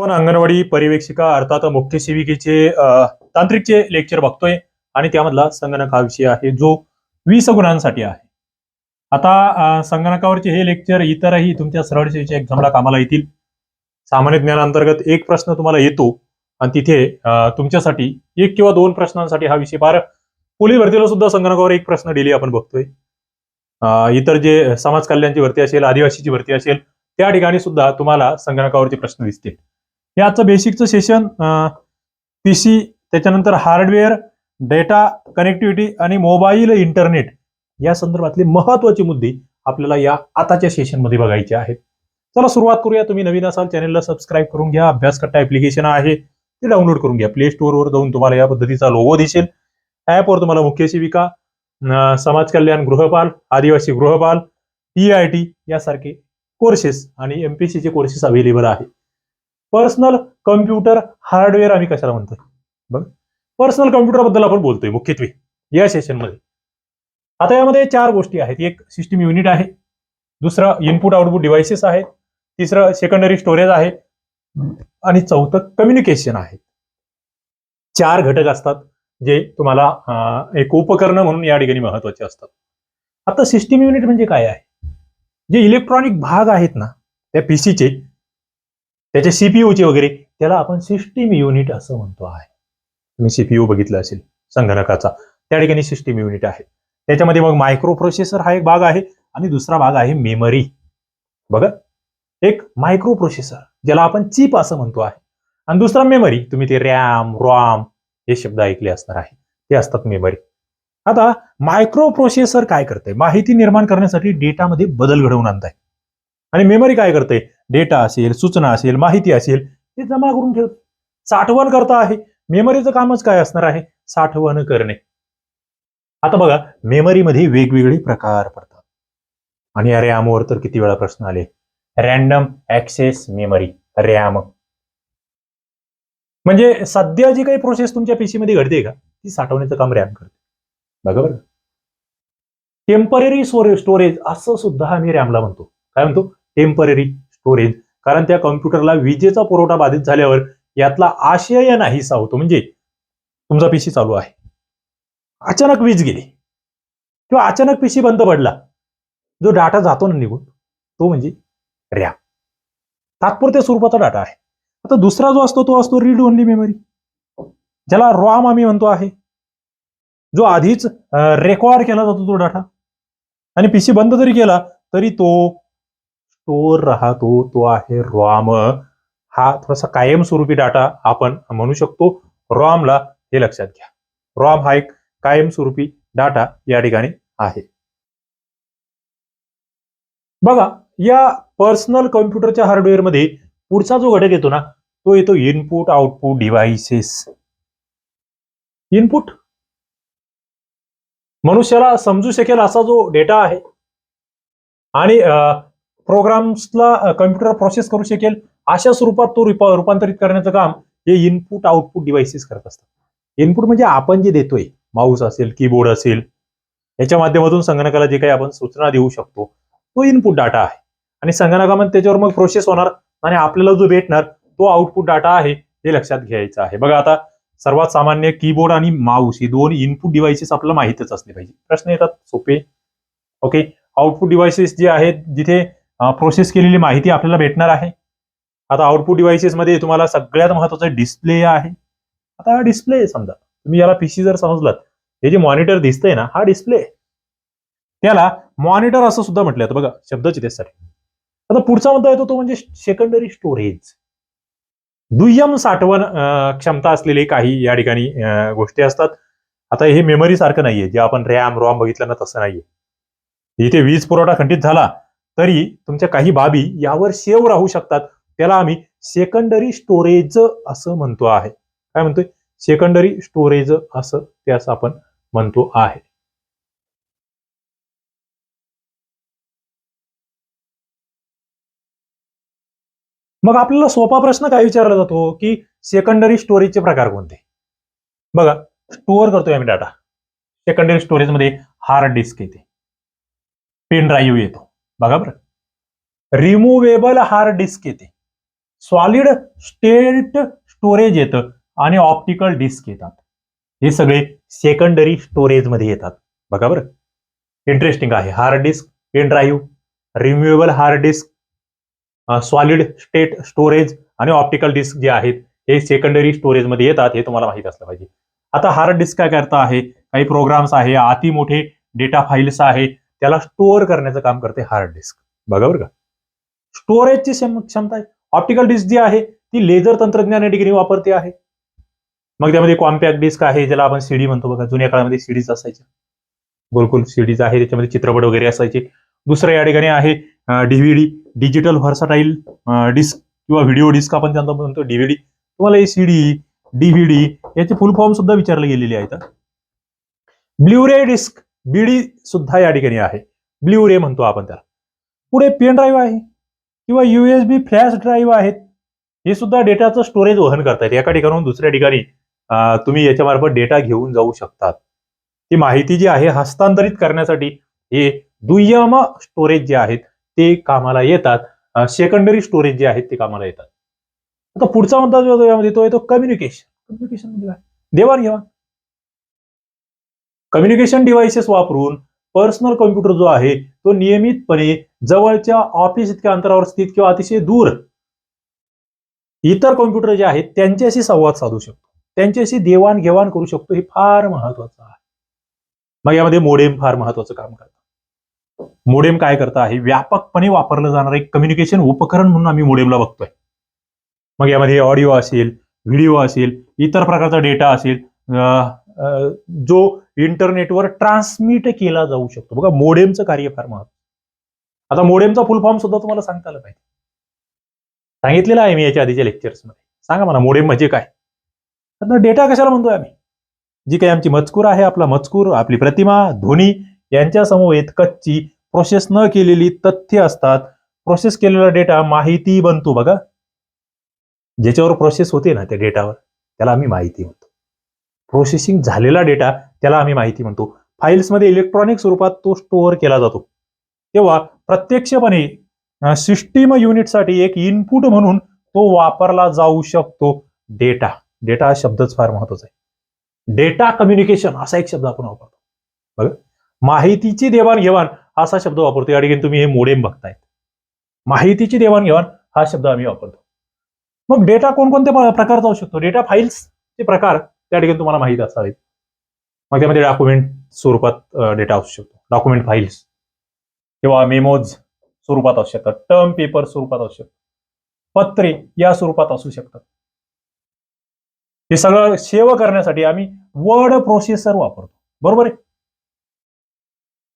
आपण अंगणवाडी पर्यवेक्षिका अर्थात मुख्य सेविकेचे तांत्रिकचे लेक्चर बघतोय आणि त्यामधला संगणक हा विषय आहे जो वीस गुणांसाठी आहे. आता संगणकावरचे हे लेक्चर इतरही तुमच्या सरळ सेवेच्या एक्झामला कामाला येतील. सामान्य ज्ञानांतर्गत एक प्रश्न तुम्हाला येतो आणि तिथे तुमच्यासाठी एक किंवा दोन प्रश्नांसाठी हा विषय फार पोलीस भरतीला सुद्धा संगणकावर एक प्रश्न डेली आपण बघतोय. इतर जे समाज कल्याणची भरती असेल आदिवासीची भरती असेल त्या ठिकाणी सुद्धा तुम्हाला संगणकावरचे प्रश्न दिसतील. हे आजचं बेसिकचं सेशन पीसी त्याच्यानंतर हार्डवेअर डेटा कनेक्टिव्हिटी आणि मोबाईल इंटरनेट या संदर्भातले महत्त्वाचे मुद्दे आपल्याला या आताच्या सेशनमध्ये बघायचे आहेत. चला सुरुवात करूया. तुम्ही नवीन असाल चॅनलला सबस्क्राईब करून घ्या. अभ्यासकट्टा ऍप्लिकेशन आहे ते डाउनलोड करून घ्या. प्ले स्टोअरवर जाऊन तुम्हाला या पद्धतीचा लोगो दिसेल. ऍपवर तुम्हाला मुख्य सेविका समाज कल्याण गृहपाल आदिवासी गृहपाल ई आय टी यासारखे कोर्सेस आणि एमपीसीचे कोर्सेस अवेलेबल आहे पर्सनल कम्प्युटर हार्डवेअर आम्ही कशाला म्हणतोय? बघ. पर्सनल कम्प्युटरबद्दल आपण बोलतोय मुख्यत्वे या सेशनमध्ये आता यामध्ये चार गोष्टी आहेत. एक सिस्टीम युनिट आहे. दुसरं इनपुट आउटपुट डिव्हाइसेस आहेत. तिसरं सेकंडरी स्टोरेज आहे. आणि चौथं कम्युनिकेशन आहे. चार घटक असतात जे तुम्हाला एक उपकरण म्हणून या ठिकाणी महत्त्वाचे असतात. आता सिस्टीम युनिट म्हणजे काय आहे? जे इलेक्ट्रॉनिक भाग आहेत ना त्या पीसीचे त्याच्या सीपीयूचे वगैरे त्याला आपण सिस्टीम युनिट असं म्हणतो आहे. तुम्ही सीपीयू बघितलं असेल संगणकाचा त्या ठिकाणी सिस्टीम युनिट आहे. त्याच्यामध्ये मग मायक्रो प्रोसेसर हा एक भाग आहे आणि दुसरा भाग आहे मेमरी बघा. एक मायक्रो प्रोसेसर ज्याला आपण चिप असं म्हणतो आहे. आणि दुसरा मेमरी तुम्ही ते रॅम रॉम हे शब्द ऐकले असणार आहे. ते असतात मेमरी आता मायक्रो प्रोसेसर काय करते माहिती निर्माण करण्यासाठी डेटामध्ये बदल घडवून आणताय. आणि मेमरी काय करते डेटा असेल सूचना असेल माहिती असेल ते जमा करून ठेवत साठवण करता आहे. मेमरीचं कामच काय असणार आहे? साठवण करणे. आता बघा मेमरीमध्ये वेगवेगळे प्रकार पडतात. आणि या रॅमवर तर किती वेळा प्रश्न आले? Random access memory RAM. म्हणजे सध्या जी काही प्रोसेस तुमच्या पीसी मध्ये घडते का? ती साठवण्याचं काम रॅम करते. बघा बरं. टेंपररी स्टोरेज असं सुद्धा आम्ही रॅमला म्हणतो. काय म्हणतो? टेंपररी स्टोरेज कारण त्या कॉम्प्युटरला विजेचा पुरवठा बाधित झाल्यावर यातला आशय नाहीसा होतो. म्हणजे तुमचा पीसी चालू आहे. अचानक वीज गेली. किंवा अचानक पीसी बंद पडला. जो डाटा जातो ना निघून तो म्हणजे रॅम तात्पुरत्या स्वरूपाचा डाटा आहे. आता दुसरा जो असतो तो असतो रीड ओनली मेमरी ज्याला रॉम आम्ही म्हणतो आहे. जो आधीच रेकॉर्ड केला जातो तो डाटा आणि पीसी बंद जरी केला तरी तो तो राहतो तो आहे रॉम. हा थोडासा कायमस्वरूपी डाटा आपण म्हणू शकतो. रॉमला हे लक्षात घ्या. रॉम हा एक कायमस्वरूपी डाटा या ठिकाणी आहे. बघा या पर्सनल कॉम्प्युटरच्या हार्डवेअरमध्ये पुढचा जो घटक येतो ना तो येतो इनपुट आउटपुट डिव्हाइसेस इनपुट मनुष्याला समजू शकेल असा जो डेटा आहे. आणि प्रोग्राम्सला कम्प्युटर प्रोसेस करू शकेल अशा स्वरूपात तो रूपांतरित करण्याचं काम हे इनपुट आउटपुट डिव्हाइसेस करत असतात. इनपुट म्हणजे आपण जे देतोय माऊस असेल कीबोर्ड असेल याच्या माध्यमातून संगणकाला जे काही आपण सूचना देऊ शकतो तो इनपुट डाटा आहे. आणि संगणकामध्ये त्याच्यावर मग प्रोसेस होणार आणि आपल्याला जो भेटणार तो आउटपुट डाटा आहे हे लक्षात घ्यायचं आहे. बघा आता सर्वात सामान्य कीबोर्ड आणि माऊस ही दोन इनपुट डिव्हाइसेस आपल्याला माहितच असले पाहिजे. प्रश्न येतात सोपे. ओके आउटपुट डिव्हाइसेस जे आहेत जिथे प्रोसेस केलेली माहिती आपल्याला भेटणार आहे. आता आउटपुट डिव्हाइसेस मध्ये तुम्हाला सगळ्यात महत्वाचं डिस्प्ले आहे. आता हा डिस्प्ले समजा. तुम्ही याला पीसी जर समजलात हे जे मॉनिटर दिसतंय ना हा डिस्प्ले त्याला मॉनिटर असं सुद्धा म्हटलं जातं बघा शब्दच त्यासाठी आता पुढचा मुद्दा येतो तो म्हणजे सेकंडरी स्टोरेज दुय्यम साठवण क्षमता असलेले काही या ठिकाणी गोष्टी असतात. आता हे मेमरी सारखं नाहीये. जे आपण रॅम रॉम बघितलं ना तसं नाहीये. इथे वीज पुरवठा खंडित झाला तरी तुमच्या काही बाबी यावर सेव राहू शकतात. त्याला आम्ही सेकंडरी स्टोरेज असं म्हणतो आहे. काय म्हणतोय? सेकंडरी स्टोरेज असं त्यास आपण म्हणतो आहे. मग आपल्याला सोपा प्रश्न काय विचारला जातो? की सेकंडरी स्टोरेजचे प्रकार कोणते? बघा स्टोअर करतोय आम्ही डाटा सेकंडरी स्टोरेजमध्ये हार्ड डिस्क येते. पेन ड्राईव्ह येतो. बघा बरं. रिमूवेबल हार्ड डिस्क येते. सॉलिड स्टेट स्टोरेज येतं आणि ऑप्टिकल डिस्क येतात. हे सगळे सेकंडरी स्टोरेजमध्ये येतात. बघा बरं. इंटरेस्टिंग आहे. Hard disk pen drive removable hard disk solid state storage आणि ऑप्टिकल डिस्क जे आहेत हे सेकंडरी स्टोरेजमध्ये येतात. हे तुम्हाला माहीत असलं पाहिजे. आता हार्ड डिस्क काय करता आहे? काही प्रोग्राम्स आहे. अति मोठे डेटा फाईल्स आहे. त्याला स्टोअर करण्याचं काम करते हार्ड डिस्क बघा बरं का. स्टोरेजची क्षम- क्षमता आहे. ऑप्टिकल डिस्क जी आहे ती लेझर तंत्रज्ञान या ठिकाणी वापरते आहे. मग त्यामध्ये कॉम्पॅक्ट डिस्क आहे ज्याला आपण सीडी म्हणतो बघा. जुन्या काळामध्ये सीडीज असायच्या. गोलकुल सीडीज आहे त्याच्यामध्ये चित्रपट वगैरे असायचे. दुसरं या ठिकाणी आहे डीव्हीडी डिजिटल व्हर्साटाईल डिस्क किंवा व्हिडिओ डिस्क आपण त्यांना म्हणतो डीव्हीडी तुम्हाला हे सीडी डीव्हीडी याचे फुल फॉर्म सुद्धा विचारले गेलेले आहेत. ब्ल्यूरे डिस्क बीडी सुद्धा या ठिकाणी आहे. ब्ल्यू रे म्हणतो आपण त्याला. पुढे पेन ड्राईव्ह आहे किंवा युएसबी फ्लॅश ड्राईव्ह आहेत. हे सुद्धा डेटाचं स्टोरेज वहन करतात एका ठिकाणाहून दुसऱ्या ठिकाणी तुम्ही याच्यामार्फत डेटा घेऊन जाऊ शकतात. ती माहिती जी आहे हस्तांतरित करण्यासाठी हे दुय्यम स्टोरेज जे आहेत ते कामाला येतात. सेकंडरी स्टोरेज जे आहेत ते कामाला येतात. आता पुढचा मुद्दा जो यामध्ये तो येतो कम्युनिकेशन कम्युनिकेशन म्हणजे काय? देवाणघेवाण. कम्युनिकेशन डिव्हाइसेस वापरून पर्सनल कॉम्प्युटर जो आहे तो नियमितपणे जवळच्या ऑफिस इतक्या अंतरावर स्थित किंवा अतिशय दूर इतर कॉम्प्युटर जे आहेत त्यांच्याशी संवाद साधू शकतो. त्यांच्याशी देवाणघेवाण करू शकतो हे फार महत्वाचं आहे. मग यामध्ये मोडेम फार महत्वाचं काम करतं. मोडेम काय करतं आहे? व्यापकपणे वापरलं जाणारं एक कम्युनिकेशन उपकरण म्हणून आम्ही मोडेमला बघतोय. मग यामध्ये ऑडिओ असेल व्हिडिओ असेल इतर प्रकारचा डेटा असेल अं, जो इंटरनेटवर ट्रान्समिट केला जाऊ शकतो. बघा मोडेमचं कार्य फार महत्त्व आता मोडेमचा फुल फॉर्म सुद्धा तुम्हाला सांगता आलं पाहिजे. सांगितलेलं आहे मी याच्या आधीच्या लेक्चर्समध्ये सांगा मला मोडेम म्हणजे काय? तर डेटा कशाला म्हणतोय आम्ही? जी काही आमची मजकूर आहे आपला मजकूर आपली प्रतिमा ध्वनी यांच्या समवेत कच्ची प्रोसेस न केलेली तथ्य असतात. प्रोसेस केलेला डेटा माहिती बनतो बघा. ज्याच्यावर प्रोसेस होते ना त्या डेटावर त्याला आम्ही माहिती म्हणतो. प्रोसेसिंग झालेला डेटा त्याला आम्ही माहिती म्हणतो. फाईल्समध्ये इलेक्ट्रॉनिक स्वरूपात तो स्टोअर केला जातो. तेव्हा प्रत्यक्षपणे सिस्टीम युनिटसाठी एक इनपुट म्हणून तो वापरला जाऊ शकतो. डेटा डेटा हा शब्दच फार महत्त्वाचा आहे. डेटा कम्युनिकेशन असा एक शब्द आपण वापरतो. बघा. माहितीची देवाणघेवाण असा शब्द वापरतो या ठिकाणी तुम्ही हे मोडेम बघतायत. माहितीची देवाणघेवाण हा शब्द आम्ही वापरतो. मग डेटा कोणकोणत्या प्रकारचा असू शकतो? डेटा फाईल्सचे प्रकार त्या ठिकाणी तुम्हाला माहीत असावेत. मग त्यामध्ये डॉक्युमेंट स्वरूपात डेटा असू शकतो. डॉक्युमेंट फाईल्स किंवा मेमोज स्वरूपात असू शकतात. टर्म पेपर स्वरूपात असू शकतात. पत्रे या स्वरूपात असू शकतात. हे सगळं सेव करण्यासाठी आम्ही वर्ड प्रोसेसर वापरतो. बरोबर आहे?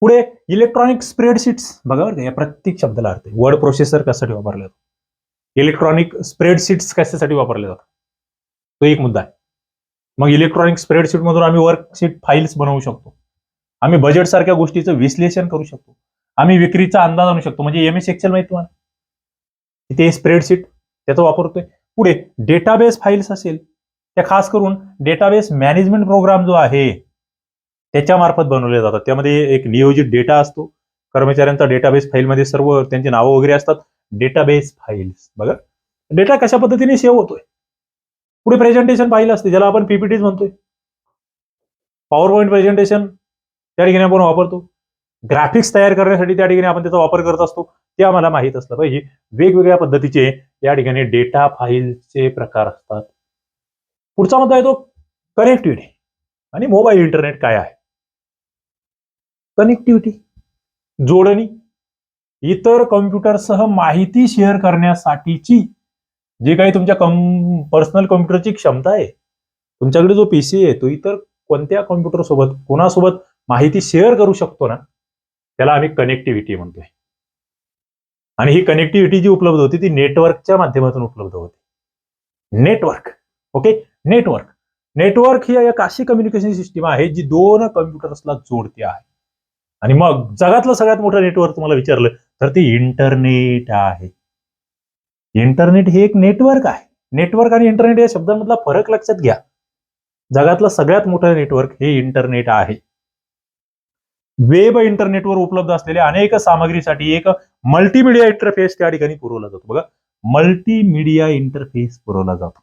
पुढे इलेक्ट्रॉनिक स्प्रेडशीट्स बघा बरं का या प्रत्येक शब्दाला अर्थ आहे. वर्ड प्रोसेसर कशासाठी वापरले जातो? इलेक्ट्रॉनिक स्प्रेडशीट्स कशासाठी वापरले जातात? तो एक मुद्दा आहे. मग इलेक्ट्रॉनिक स्प्रेडशीट मधून आम्ही वर्कशीट फाईल्स बनवू शकतो. आम्ही बजेट सारख्या गोष्टीचं विश्लेषण करू शकतो. आम्ही विक्रीचा अंदाज आणू शकतो. म्हणजे एम एस एक्सेल माहिती तुम्हाला? तिथे स्प्रेडशीट त्याचा वापरतोय पुढे डेटाबेस फाईल्स असेल त्या खास करून डेटाबेस मॅनेजमेंट प्रोग्राम जो आहे त्याच्या मार्फत बनवले जातात. त्यामध्ये एक नियोजित डेटा असतो. कर्मचाऱ्यांचा डेटाबेस फाईलमध्ये सर्व त्यांची नावं वगैरे असतात. डेटाबेस फाईल्स बघा. डेटा कशा पद्धतीने सेव्ह होतोय? पुढे प्रेझेंटेशन पाहिलं असते ज्याला आपण पीपीटीज म्हणतोय. पॉवर पॉईंट प्रेझेंटेशन त्या ठिकाणी आपण वापरतो. ग्राफिक्स तयार करण्यासाठी त्या ठिकाणी आपण त्याचा वापर करत असतो. ते आम्हाला माहीत असलं पाहिजे. वेगवेगळ्या पद्धतीचे या ठिकाणी डेटा फाईलचे प्रकार असतात. पुढचा मुद्दा येतो कनेक्टिव्हिटी आणि मोबाईल इंटरनेट काय आहे? कनेक्टिव्हिटी जोडणी इतर कॉम्प्युटरसह माहिती शेअर करण्यासाठीची जी काही तुमच्या कम पर्सनल कॉम्प्युटरची क्षमता आहे तुमच्याकडे जो पीसी आहे तो इतर कोणत्या कॉम्प्युटर सोबत कोणासोबत माहिती शेअर करू शकतो ना त्याला आम्ही कनेक्टिव्हिटी म्हणतोय. आणि ही कनेक्टिव्हिटी जी उपलब्ध होती ती नेटवर्कच्या माध्यमातून उपलब्ध होती. नेटवर्क ओके नेटवर्क नेटवर्क ही एक अशी कम्युनिकेशन सिस्टीम आहे जी दोन कम्प्युटर्सला जोडते आहे. आणि मग जगातलं सगळ्यात मोठं नेटवर्क तुम्हाला विचारलं तर ते इंटरनेट आहे. इंटरनेट हे एक नेटवर्क आहे. नेटवर्क आणि इंटरनेट या शब्दांमधला फरक लक्षात घ्या. जगातलं सगळ्यात मोठं नेटवर्क हे इंटरनेट आहे. वेब इंटरनेटवर उपलब्ध असलेल्या अनेक सामग्रीसाठी एक मल्टीमीडिया इंटरफेस त्या ठिकाणी पुरवला जातो. बघा मल्टीमीडिया इंटरफेस पुरवला जातो.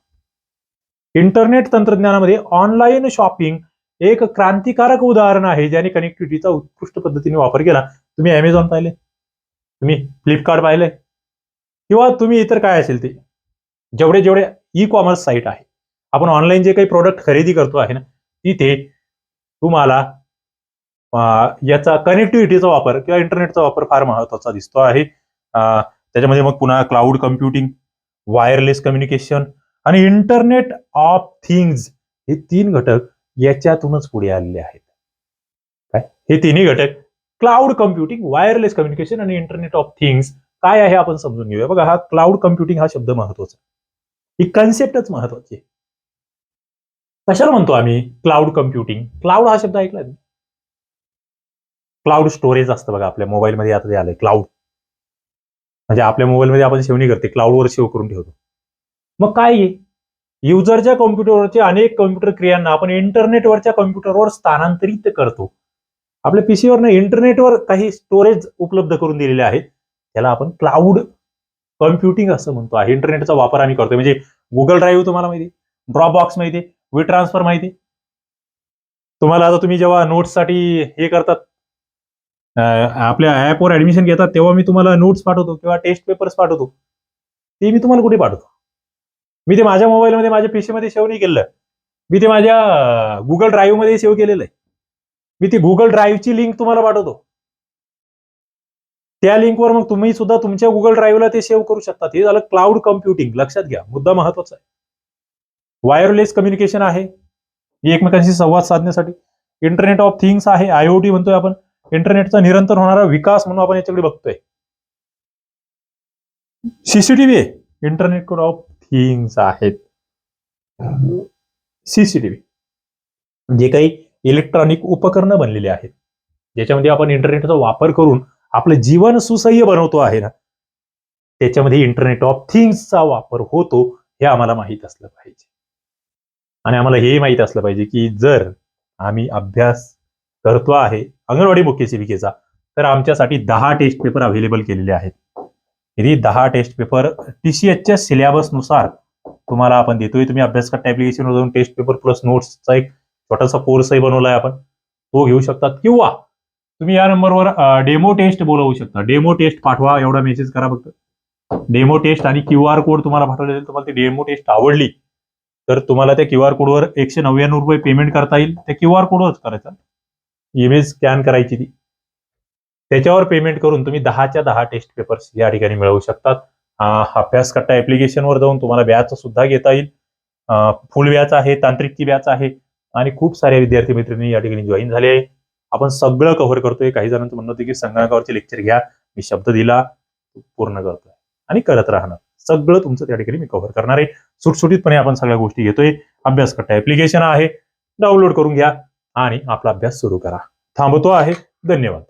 इंटरनेट तंत्रज्ञानामध्ये ऑनलाईन शॉपिंग एक क्रांतिकारक उदाहरण आहे ज्याने कनेक्टिव्हिटीचा उत्कृष्ट पद्धतीने वापर केला. तुम्ही अमेझॉन पाहिले? तुम्ही फ्लिपकार्ट पाहिले? किंवा तुम्ही इतर काय असेल ते? जेवढे जेवढे ई कॉमर्स साईट आहे. आपण ऑनलाईन जे काही प्रोडक्ट खरेदी करतो आहे ना तिथे तुम्हाला याचा कनेक्टिव्हिटीचा वापर किंवा इंटरनेटचा वापर फार महत्त्वाचा दिसतो आहे. त्याच्यामध्ये मग पुन्हा क्लाउड कम्प्युटिंग वायरलेस कम्युनिकेशन आणि इंटरनेट ऑफ थिंग्स हे तीन घटक याच्यातूनच पुढे आलेले आहेत. काय? हे तिन्ही घटक क्लाउड कम्प्युटिंग वायरलेस कम्युनिकेशन आणि इंटरनेट ऑफ थिंग्स काय आहे आपण समजून घेऊया. बघा हा क्लाउड कम्प्युटिंग हा शब्द महत्त्वाचा ही कन्सेप्टच महत्वाची आहे. कशाला म्हणतो आम्ही क्लाउड कम्प्युटिंग क्लाउड हा शब्द ऐकला क्लाउड स्टोरेज असतं बघा आपल्या मोबाईलमध्ये आता ते आलंय क्लाउड म्हणजे आपल्या मोबाईलमध्ये आपण सेवणी करते क्लाउडवर सेव्ह करून ठेवतो. मग काय आहे युजरच्या कॉम्प्युटरवरच्या अनेक कॉम्प्युटर क्रियांना आपण इंटरनेटवरच्या कॉम्प्युटरवर स्थानांतरित करतो. आपल्या पीसीवर इंटरनेटवर काही स्टोरेज उपलब्ध करून दिलेले आहेत. त्याला आपण क्लाउड कम्प्युटिंग असं म्हणतो. आहे इंटरनेटचा वापर आम्ही करतो म्हणजे गुगल ड्राईव्ह तुम्हाला माहिती ड्रॉप बॉक्स माहिती वी ट्रान्सफर माहिती तुम्हाला आता तुम्ही जेव्हा नोट्ससाठी हे करतात आपल्या ऍपवर ऍडमिशन घेतात तेव्हा मी तुम्हाला नोट्स पाठवतो किंवा टेस्ट पेपर्स पाठवतो. ते मी तुम्हाला कुठे पाठवतो? मी ते माझ्या मोबाईलमध्ये माझ्या पीसीमध्ये सेव्ह नाही केलं मी ते माझ्या गुगल ड्राईव्हमध्ये सेव्ह केलेलं आहे. मी ती गुगल ड्राईव्हची लिंक तुम्हाला पाठवतो. त्या लिंकवर मग तुम्ही सुद्धा तुमच्या गुगल ड्राईव्हला ते सेव्ह करू शकता. हे झालं क्लाउड कम्प्युटिंग लक्षात घ्या. मुद्दा महत्त्वाचा आहे. वायरलेस कम्युनिकेशन आहे. एकमेकांशी संवाद साधण्यासाठी. इंटरनेट ऑफ थिंग्स आहे. आयओटी म्हणतोय आपण. इंटरनेटचा निरंतर होणारा विकास म्हणून आपण याच्याकडे बघतोय. सीसीटीव्ही आहे. इंटरनेट ऑफ थिंग्स आहेत सीसीटीव्ही जे काही इलेक्ट्रॉनिक उपकरणं बनलेली आहेत. ज्याच्यामध्ये आपण इंटरनेटचा वापर करून आपलं जीवन सुसह्य बनवतो आहे ना? त्याच्यामध्ये इंटरनेट ऑफ थिंग्सचा वापर होतो हे आम्हाला माहीत असलं पाहिजे. आणि आम्हाला हे माहीत असलं पाहिजे की जर आम्ही अभ्यास करतो आहे अंगणवाडी मुख्य सेविकेचा तर आमच्यासाठी दहा टेस्ट पेपर अव्हेलेबल केलेले आहेत. यदि दहा टेस्ट पेपर टी सी एचच्या सिलेबसनुसार तुम्हाला आपण देतोय. तुम्ही अभ्यास करता ऍप्लिकेशनवर जाऊन टेस्ट पेपर प्लस नोट्सचा एक छोटासा कोर्सही बनवलाय आपण. तो घेऊ शकतात किंवा तुम्ही या नंबरवर डेमो टेस्ट बोलवू शकता. डेमो टेस्ट पाठवा एवढा मेसेज करा फक्त. डेमो टेस्ट आणि क्यू आर कोड तुम्हाला पाठवले जाईल. तुम्हाला ती डेमो टेस्ट आवडली तर तुम्हाला त्या क्यू आर कोडवर एकशे नव्याण्णव रुपये पेमेंट करता येईल. त्या क्यू आर कोडवरच करायचा. इमेज स्कॅन करायची ती. त्याच्यावर पेमेंट करून तुम्ही दहाच्या दहा टेस्ट पेपर्स या ठिकाणी मिळवू शकतात. अभ्यास कट्टा ऍप्लिकेशनवर जाऊन तुम्हाला व्याज सुद्धा घेता येईल. फुल व्याज आहे तांत्रिकची व्याज आहे. आणि खूप सारे विद्यार्थी मित्रांनी या ठिकाणी जॉईन झाले आहे. आपण सगळं कव्हर करतोय. काही जणांचं म्हणणं होतं की संगणकावरचे लेक्चर घ्या. मी शब्द दिला पूर्ण करतोय. आणि करत राहणार सगळं तुमचं त्या ठिकाणी मी कव्हर करणार आहे. सुटसुटीतपणे आपण सगळ्या गोष्टी घेतोय. अभ्यास करता ऍप्लिकेशन आहे. डाउनलोड करून घ्या आणि आपला अभ्यास सुरू करा. थांबतो आहे. धन्यवाद.